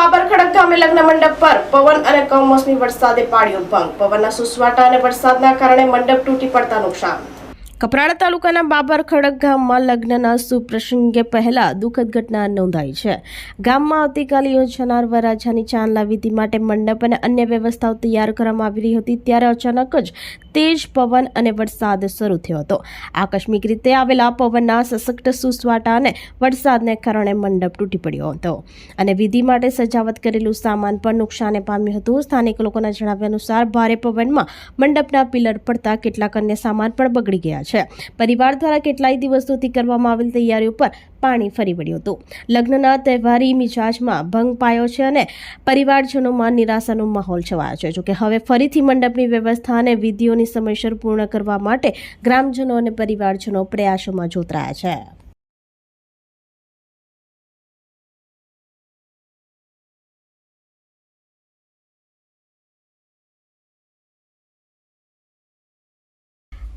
બાબર ખડક ગામે લગ્ન મંડપ પર. પવન અને કમોસમી વરસાદે પાડ્યો ભંગ. પવનના સુસવાટા અને વરસાદના કારણે મંડપ તૂટી પડતા નુકસાન. કપરાડા તાલુકાના બાબર ખડક ગામમાં લગ્નના સુપ્રસંગે પહેલા દુઃખદ ઘટના નોંધાઈ છે. ગામમાં આવતીકાલે યોજાનાર વરાજાની ચાંદલા વિધિ માટે મંડપ અને અન્ય વ્યવસ્થાઓ તૈયાર કરવામાં આવી રહી હતી, ત્યારે અચાનક જ તેજ પવન અને વરસાદ શરૂ થયો હતો. આકસ્મિક રીતે આવેલા પવનના સશક્ત સુસવાટા અને વરસાદને કારણે મંડપ તૂટી પડ્યો હતો અને વિધિ માટે સજાવટ કરેલું સામાન પણ નુકસાને પામ્યું હતું. સ્થાનિક લોકોના જણાવ્યા અનુસાર, ભારે પવનમાં મંડપના પિલર પડતા કેટલાક અન્ય સામાન પણ બગડી ગયા છે. પરિવાર દ્વારા કેટલાય દિવસોથી કરવામાં આવેલ તૈયારીઓ પર પાણી ફરી વળ્યું હતું. લગ્નના તહેવારી મિજાજમાં ભંગ પાયો છે અને પરિવારજનોમાં નિરાશાનો માહોલ છવાયો છે. જોકે હવે ફરીથી મંડપની વ્યવસ્થા અને વિધિઓની સમયસર પૂર્ણ કરવા માટે ગ્રામજનો અને પરિવારજનો પ્રયાસોમાં જોતરાયા છે.